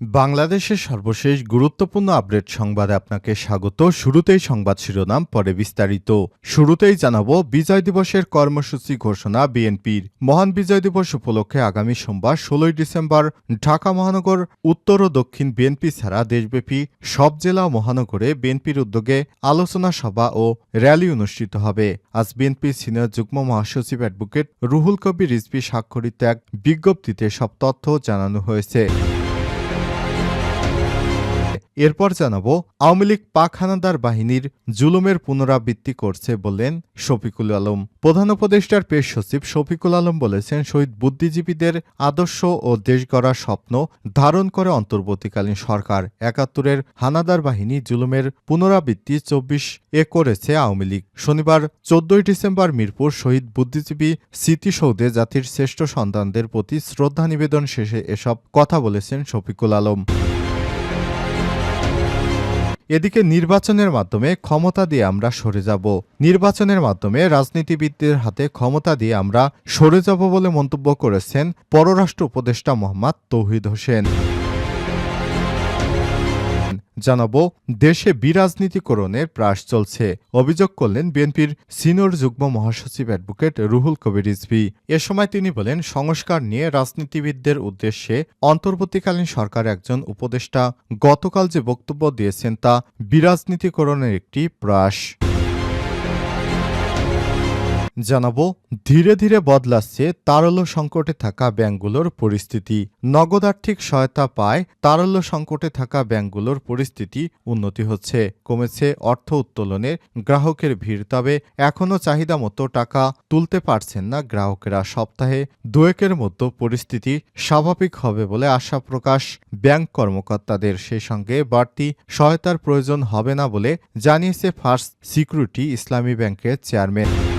বাংলাদেশের সর্বশেষ গুরুত্বপূর্ণ আপডেট সংবাদে আপনাকে স্বাগত। শুরুতেই সংবাদ শিরোনাম, পরে বিস্তারিত। শুরুতেই জানাব, বিজয় দিবসের কর্মসূচি ঘোষণা বিএনপির। মহান বিজয় দিবস উপলক্ষে আগামী সোমবার, ষোলোই ডিসেম্বর, ঢাকা মহানগর, উত্তর ও দক্ষিণ বিএনপি ছাড়া দেশব্যাপী সব জেলা মহানগরে বিএনপির উদ্যোগে আলোচনা সভা ও র্যালি অনুষ্ঠিত হবে। আজ বিএনপির সিনিয়র যুগ্ম মহাসচিব অ্যাডভোকেট রুহুল কবির রিজভি স্বাক্ষরিত এক বিজ্ঞপ্তিতে সব তথ্য জানানো হয়েছে। এরপর জানাব, আওয়ামী লীগ পাক হানাদার বাহিনীর জুলুমের পুনরাবৃত্তি করছে বললেন শফিকুল আলম। প্রধান উপদেষ্টার পেশ সচিব শফিকুল আলম বলেছেন, শহীদ বুদ্ধিজীবীদের আদর্শ ও দেশ গড়ার স্বপ্ন ধারণ করে অন্তর্বর্তীকালীন সরকার। একাত্তরের হানাদার বাহিনী জুলুমের পুনরাবৃত্তি চব্বিশ এ করেছে আওয়ামী লীগ। শনিবার চোদ্দই ডিসেম্বর মিরপুর শহীদ বুদ্ধিজীবী স্মৃতিসৌধে জাতির শ্রেষ্ঠ সন্তানদের প্রতি শ্রদ্ধা নিবেদন শেষে এসব কথা বলেছেন শফিকুল আলম। এদিকে নির্বাচনের মাধ্যমে ক্ষমতা দিয়ে আমরা সরে যাব। নির্বাচনের মাধ্যমে রাজনীতিবিদদের হাতে ক্ষমতা দিয়ে আমরা সরে যাব বলে মন্তব্য করেছেন পররাষ্ট্র উপদেষ্টা মোহাম্মদ তৌহিদ হোসেন। জানাব, দেশে বিরাজনীতিকরণের প্রাস চলছে। অভিযোগ করলেন বিএনপির সিনিয়র যুগ্ম মহাসচিব অ্যাডভোকেট রুহুল কবির রিজভি। এ সময় তিনি বলেন, সংস্কার নিয়ে রাজনীতিবিদদের উদ্দেশ্যে অন্তর্বর্তীকালীন সরকার একজন উপদেষ্টা গতকাল যে বক্তব্য দিয়েছেন তা বিরাজনীতিকরণের একটি প্রয়াস। জানাব, ধীরে ধীরে বদলাচ্ছে তারল্য সংকটে থাকা ব্যাংকগুলোর পরিস্থিতি। নগদ আর্থিক সহায়তা পায় তারল্য সংকটে থাকা ব্যাংকগুলোর পরিস্থিতি উন্নতি হচ্ছে। কমেছে অর্থ উত্তোলনের গ্রাহকের ভিড়, তবে এখনও চাহিদা মতো টাকা তুলতে পারছেন না গ্রাহকেরা। সপ্তাহে দুয়েকের মধ্যে পরিস্থিতি স্বাভাবিক হবে বলে আশা প্রকাশ ব্যাংক কর্মকর্তাদের। সেই সঙ্গে বাড়তি সহায়তার প্রয়োজন হবে না বলে জানিয়েছে ফার্স্ট সিকিউরিটি ইসলামী ব্যাংকের চেয়ারম্যান।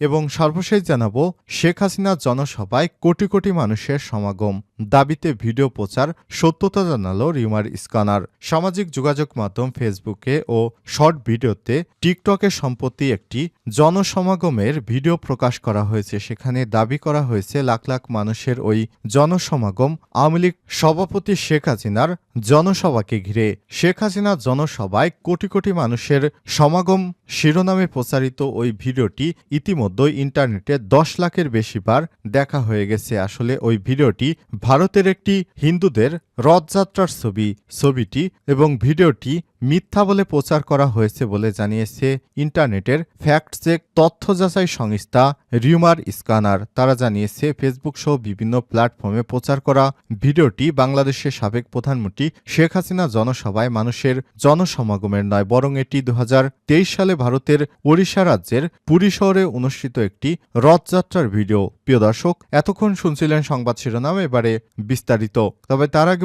এবং সর্বশেষ জানাব শেখ হাসিনার জনসভায় কোটি কোটি মানুষের সমাগম। দাবিতে ভিডিও প্রচার সত্যতা জানালো রিমার স্কানার। সামাজিক যোগাযোগ মাধ্যম ফেসবুকে ও শর্ট ভিডিওতে টিকটকে সম্প্রতি একটি জনসমাগমের ভিডিও প্রকাশ করা হয়েছে। সেখানে দাবি করা হয়েছে, লাখ লাখ মানুষের ওই জনসমাগম আওয়ামী লীগ সভাপতি শেখ হাসিনার জনসভাকে ঘিরে। শেখ হাসিনার জনসভায় কোটি কোটি মানুষের সমাগম শিরোনামে প্রচারিত ওই ভিডিওটি ইতিমধ্যেই ইন্টারনেটে দশ লাখের বেশি বার দেখা হয়ে গেছে। আসলে ওই ভিডিওটি ভারতের একটি হিন্দুদের রথযাত্রার ছবি, ছবিটি এবং ভিডিওটি মিথ্যা বলে প্রচার করা হয়েছে বলে জানিয়েছে ইন্টারনেটের ফ্যাক্ট চেক তথ্য যাচাই সংস্থা রিউমার স্কানার তারা জানিয়েছে, ফেসবুক সহ বিভিন্ন প্ল্যাটফর্মে প্রচার করা ভিডিওটি বাংলাদেশের সাবেক প্রধানমন্ত্রী শেখ হাসিনা জনসভায় মানুষের জনসমাগমের নয়, বরং এটি দু হাজার তেইশ সালে ভারতের ওড়িশা রাজ্যের পুরী শহরে অনুষ্ঠিত একটি রথযাত্রার ভিডিও। প্রিয় দর্শক, এতক্ষণ শুনছিলেন সংবাদ শিরোনাম, এবারে বিস্তারিত। তবে তার আগে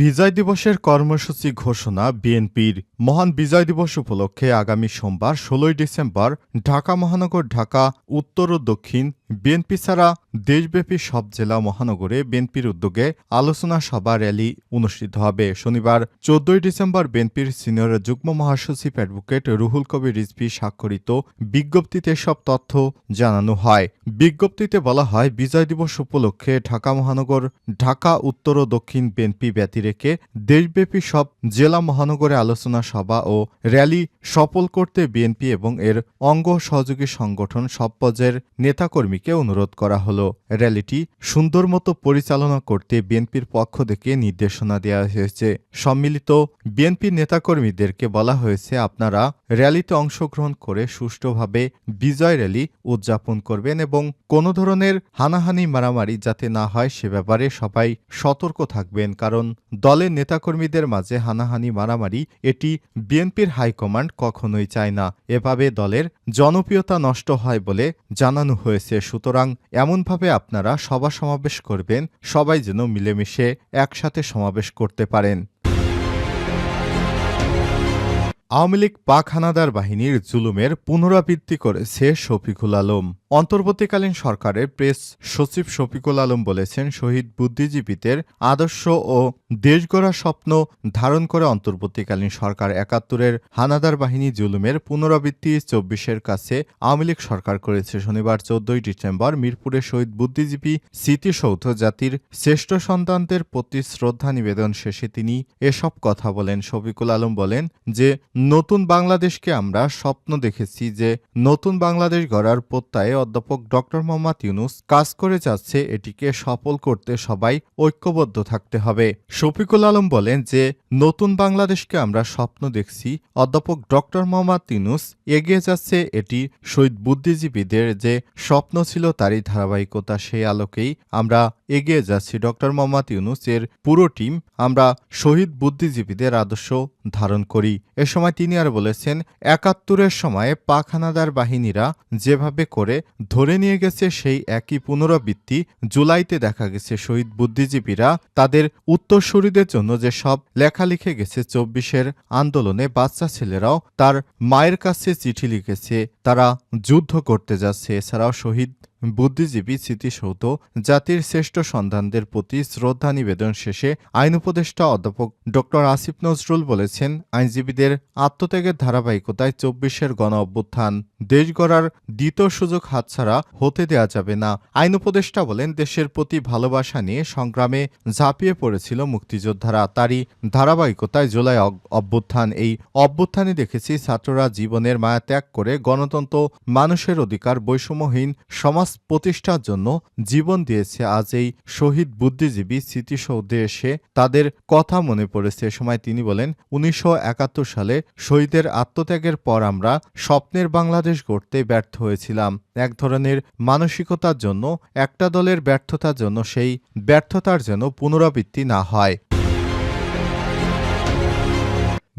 বিজয় দিবসের কর্মসূচি ঘোষণা বিএনপির মহান বিজয় দিবস উপলক্ষে আগামী সোমবার, ষোলোই ডিসেম্বর, ঢাকা মহানগর, ঢাকা, উত্তর ও দক্ষিণ বিএনপি ছাড়া দেশব্যাপী সব জেলা মহানগরে বিএনপির উদ্যোগে আলোচনা সভা র্যালি অনুষ্ঠিত হবে। শনিবার, চোদ্দই ডিসেম্বর বিএনপির সিনিয়র যুগ্ম মহাসচিব অ্যাডভোকেট রুহুল কবির রিজভি স্বাক্ষরিত বিজ্ঞপ্তিতে সব তথ্য জানানো হয়। বিজ্ঞপ্তিতে বলা হয়, বিজয় দিবস উপলক্ষে ঢাকা মহানগর, ঢাকা, উত্তর ও দক্ষিণ বিএনপি ব্যতি রেখে দেশব্যাপী সব জেলা মহানগরে আলোচনা সভা ও র্যালি সফল করতে বিএনপি এবং এর অঙ্গ সহযোগী সংগঠন সব পর্যায়ের নেতাকর্মীকে অনুরোধ করা হলো। র্যালিটি সুন্দর মতো পরিচালনা করতে বিএনপির পক্ষ থেকে নির্দেশনা দেওয়া হয়েছে। সম্মিলিত বিএনপি নেতাকর্মীদেরকে বলা হয়েছে, আপনারা র্যালিতে অংশগ্রহণ করে সুষ্ঠুভাবে বিজয় র্যালি উদযাপন করবেন এবং কোনো ধরনের হানাহানি মারামারি যাতে না হয় সে ব্যাপারে সবাই সতর্ক থাকবেন। কারণ দলের নেতাকর্মীদের মাঝে হানাহানি মারামারি, এটি বিএনপির হাইকমান্ড কখনোই চায় না। এভাবে দলের জনপ্রিয়তা নষ্ট হয় বলে জানানো হয়েছে সুতরাং এমনভাবে আপনারা সভা সমাবেশ করবেন, সবাই যেন মিলেমিশে একসাথে সমাবেশ করতে পারেন। আওয়ামী লীগ পাক হানাদার বাহিনীর জুলুমের পুনরাবৃত্তি করেছে শফিকুল আলম। অন্তর্বর্তীকালীন সরকারের প্রেস সচিব শফিকুল আলম বলেছেন, শহীদ বুদ্ধিজীবীদের আদর্শ ও দেশ গড়ার স্বপ্ন ধারণ করে অন্তর্বর্তীকালীন সরকার একাত্তরের হানাদার বাহিনী জুলুমের পুনরাবৃত্তি চব্বিশের কাছে আওয়ামী লীগ সরকার করেছে। শনিবার চোদ্দই ডিসেম্বর মিরপুরে শহীদ বুদ্ধিজীবী স্মৃতিসৌধ জাতির শ্রেষ্ঠ সন্তানদের প্রতি শ্রদ্ধা নিবেদন শেষে তিনি এসব কথা বলেন। শফিকুল আলম বলেন যে, নতুন বাংলাদেশকে আমরা স্বপ্ন দেখেছি যে, নতুন বাংলাদেশ গড়ার প্রত্যয়ে অধ্যাপক ডক্টর মোহাম্মদ ইউনুস কাজ করে যাচ্ছে এটিকে সফল করতে সবাই ঐক্যবদ্ধ থাকতে হবে। শফিকুল আলম বলেন যে, নতুন বাংলাদেশকে আমরা স্বপ্ন দেখছি। অধ্যাপক ডক্টর মোহাম্মদ ইউনুস এগিয়ে যাচ্ছে এটি শহীদ বুদ্ধিজীবীদের যে স্বপ্ন ছিল তারই ধারাবাহিকতা সেই আলোকেই আমরা এগিয়ে যাচ্ছি ডক্টর মোহাম্মদ ইউনুস এর পুরো টিম। আমরা শহীদ বুদ্ধিজীবীদের আদর্শ ধারণ করি। এ সময় তিনি আর বলেছেন, একাত্তরের সময়ে পাক হানাদার বাহিনীরা যেভাবে করে ধরে নিয়ে গেছে সেই একই পুনরাবৃত্তি, জুলাইতে দেখা গেছে শহীদ বুদ্ধিজীবীরা তাদের উত্তরসূরিদের জন্য যে সব লেখা লিখে গেছে, চব্বিশের আন্দোলনে বাচ্চা ছেলেরাও তার মায়ের কাছে চিঠি লিখেছে, তারা যুদ্ধ করতে যাচ্ছে। এছাড়াও শহীদ বুদ্ধিজীবী স্মৃতিসৌধ, জাতির শ্রেষ্ঠ সন্ধানদের প্রতি শ্রদ্ধা নিবেদন শেষে আইন উপদেষ্টা অধ্যাপক ড আসিফ নজরুল বলেছেন, আইনজীবীদের আত্মত্যাগের ধারাবাহিকতায় চব্বিশের গণ অভ্যুত্থান দেশ গড়ার দ্বিতীয় সুযোগ হাতছাড়া হতে দেয়া যাবে না। আইন উপদেষ্টা বলেন, দেশের প্রতি ভালোবাসা নিয়ে সংগ্রামে ঝাঁপিয়ে পড়েছিল মুক্তিযোদ্ধারা। তারই ধারাবাহিকতায় জুলাই অভ্যুত্থান। এই অভ্যুত্থানে দেখেছি ছাত্ররা জীবনের মায়া ত্যাগ করে গণতন্ত্র, মানুষের অধিকার, বৈষম্যহীন সমাজ প্রতিষ্ঠার জন্য জীবন দিয়েছে। আজ এই শহীদ বুদ্ধিজীবী স্মৃতিসৌধে এসে তাদের কথা মনে পড়েছে। এ সময় তিনি বলেন, উনিশশো একাত্তর সালে শহীদের আত্মত্যাগের পর আমরা স্বপ্নের বাংলাদেশ গড়তে ব্যর্থ হয়েছিলাম। এক ধরনের মানসিকতার জন্য, একটা দলের ব্যর্থতার জন্য, সেই ব্যর্থতার যেন পুনরাবৃত্তি না হয়।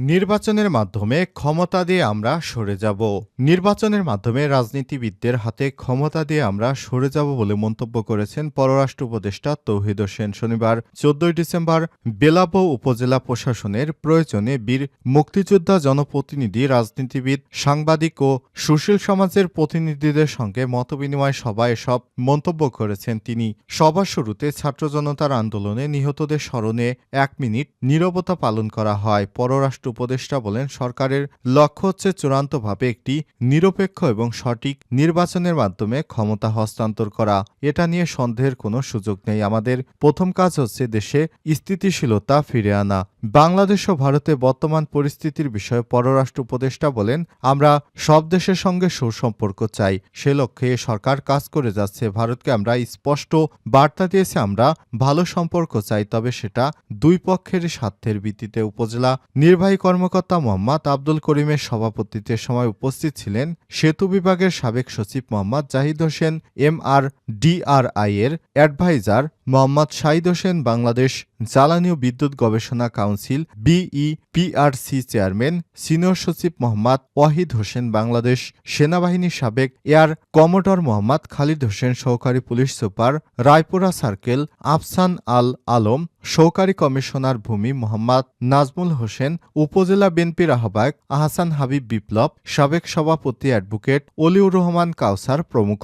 নির্বাচনের মাধ্যমে ক্ষমতা দিয়ে আমরা সরে যাব। নির্বাচনের মাধ্যমে রাজনীতিবিদদের হাতে ক্ষমতা দিয়ে আমরা সরে যাব বলে মন্তব্য করেছেন পররাষ্ট্র উপদেষ্টা তৌহিদ হোসেন। শনিবার, চোদ্দই ডিসেম্বর, বেলাবো উপজেলা প্রশাসনের প্রয়োজনে বীর মুক্তিযোদ্ধা জনপ্রতিনিধি, রাজনীতিবিদ, সাংবাদিক ও সুশীল সমাজের প্রতিনিধিদের সঙ্গে মতবিনিময় সভায় সব মন্তব্য করেছেন তিনি। সভা শুরুতে ছাত্র জনতার আন্দোলনে নিহতদের স্মরণে এক মিনিট নীরবতা পালন করা হয়। পররাষ্ট্র উপদেষ্টা বলেন, সরকারের লক্ষ্য হচ্ছে চূড়ান্তভাবে একটি নিরপেক্ষ এবং সঠিক নির্বাচনের মাধ্যমে ক্ষমতা হস্তান্তর করা। এটা নিয়ে সন্দেহের কোনো সুযোগ নেই। আমাদের প্রথম কাজ হচ্ছে দেশে স্থিতিশীলতা ফিরে আনা। বাংলাদেশ ও ভারতে বর্তমান পরিস্থিতির বিষয়ে পররাষ্ট্র উপদেষ্টা বলেন, আমরা সব দেশের সঙ্গে সুসম্পর্ক চাই। সে লক্ষ্যে সরকার কাজ করে যাচ্ছে। ভারতকে আমরা স্পষ্ট বার্তা দিয়েছি, আমরা ভালো সম্পর্ক চাই। তবে সেটা দুই পক্ষের স্বার্থের ভিত্তিতে। উপজেলা নির্বাহী কর্মকর্তা মোহাম্মদ আব্দুল করিমের সভাপতিত্বের সময় উপস্থিত ছিলেন সেতু বিভাগের সাবেক সচিব Mohammad Zahid Hossain, M R DRI এর অ্যাডভাইজার মোহাম্মদ শাহিদ হোসেন, বাংলাদেশ জ্বালানি ও বিদ্যুৎ গবেষণা council BE PRC chairman senior সচিব মোহাম্মদ ওয়াহিদ হোসেন, বাংলাদেশ সেনাবাহিনীর সাবেক এয়ার কমোডর মোহাম্মদ খালিদ হোসেন, সহকারী police super Raipura circle Afsan Al Alam, সহকারী কমিশনার ভূমি মোহাম্মদ নাজমুল হোসেন, উপজেলা বিএনপির আহ্বায়ক আহসান হাবিব বিপ্লব, সাবেক সভাপতি অ্যাডভোকেট অলিউর রহমান কাউসার প্রমুখ।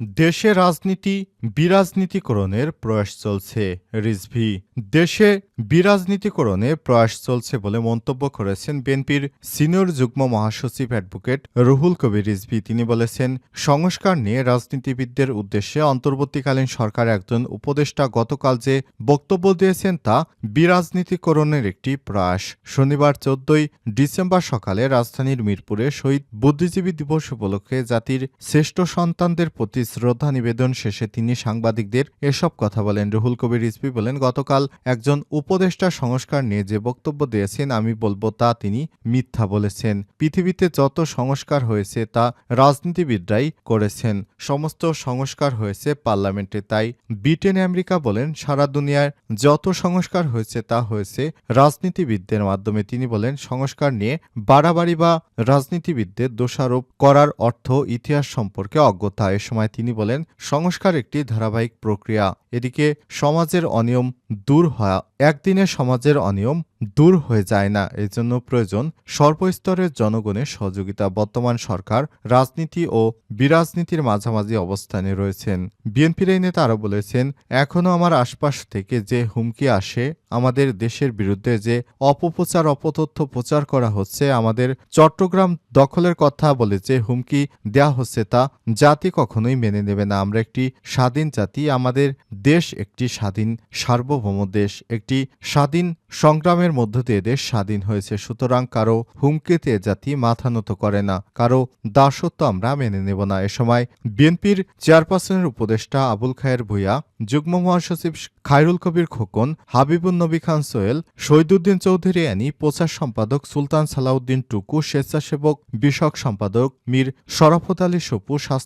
দেশে রাজনীতি বিরাজনীতিকরণের প্রয়াস চলছে, রিজভি। দেশে বিরাজনীতিকরণে প্রয়াস চলছে বলে মন্তব্য করেছেন বিএনপির সিনিয়র যুগ্ম মহাসচিব অ্যাডভোকেট রুহুল কবির রিজভি। তিনি বলেছেন, সংস্কার নিয়ে রাজনীতিবিদদের উদ্দেশ্যে অন্তর্বর্তীকালীন সরকার একজন উপদেষ্টা গতকাল যে বক্তব্য দিয়েছেন তা বিরাজনীতিকরণের একটি প্রয়াস। শনিবার চোদ্দই ডিসেম্বর সকালে রাজধানীর মিরপুরে শহীদ বুদ্ধিজীবী দিবস উপলক্ষে জাতির শ্রেষ্ঠ সন্তানদের প্রতি শ্রদ্ধা নিবেদন শেষে তিনি সাংবাদিকদের এসব কথা বলেন। রুহুল কবির রিজভী বলেন, গতকাল একজন উপদেষ্টা সংস্কার নিয়ে যে বক্তব্য দিয়েছেন, আমি বলব তা তিনি মিথ্যা বলেছেন। পৃথিবীতে যত সংস্কার হয়েছে, তা রাজনীতিবিদরাই করেছেন। সমস্ত সংস্কার হয়েছে পার্লামেন্টে। তাই ব্রিটেন আমেরিকা বলেন, সারা দুনিয়ায় যত সংস্কার হয়েছে, তা হয়েছে রাজনীতিবিদদের মাধ্যমে। তিনি বলেন, সংস্কার নিয়ে বাড়াবাড়ি বা রাজনীতিবিদদের দোষারোপ করার অর্থ ইতিহাস সম্পর্কে অজ্ঞতা। এ সময় তিনি বলেন সংস্কার একটি ধারাবাহিক প্রক্রিয়া। এদিকে সমাজের অনিয়ম দূর হওয়া, একদিনে সমাজের অনিয়ম দূর হয়ে যায় না। এজন্য প্রয়োজন সর্বস্তরের জনগণের সহযোগিতা। বর্তমান সরকার রাজনীতি ও বিরাজনীতির মাঝামাঝি অবস্থানে রয়েছেন। বিএনপির এই নেতা আরও বলেছেন এখনও আমার আশপাশ থেকে যে হুমকি আসে, আমাদের দেশের বিরুদ্ধে যে অপপ্রচার, অপতথ্য প্রচার করা হচ্ছে, আমাদের চট্টগ্রাম দখলের কথা বলে যে হুমকি দেয়া হচ্ছে তা জাতি কখনোই মেনে নেবে না। আমরা একটি স্বাধীন জাতি, আমাদের দেশ একটি স্বাধীন সার্বভৌম দেশ, একটি স্বাধীন সংগ্রামের মধ্য দিয়ে দেশ স্বাধীন হয়েছে। সুতরাং কারও হুমকিতে জাতি মাথা নত করে না, কারও দাসত্ব আমরা মেনে নেব না। এ সময় বিএনপির চেয়ারপারসনের উপদেষ্টা আবুল খায়ের ভূঁইয়া, যুগ্ম মহাসচিব খায়রুল কবির খোকন, হাবিবুন নবী খান সোহেল, শহীদুদ্দিন চৌধুরী অ্যানি, প্রচার সম্পাদক সুলতান সালাউদ্দিন টুকু, স্বেচ্ছাসেবক বিষয়ক সম্পাদক মীর শরাফত আলী সপু, স্বাস্থ্য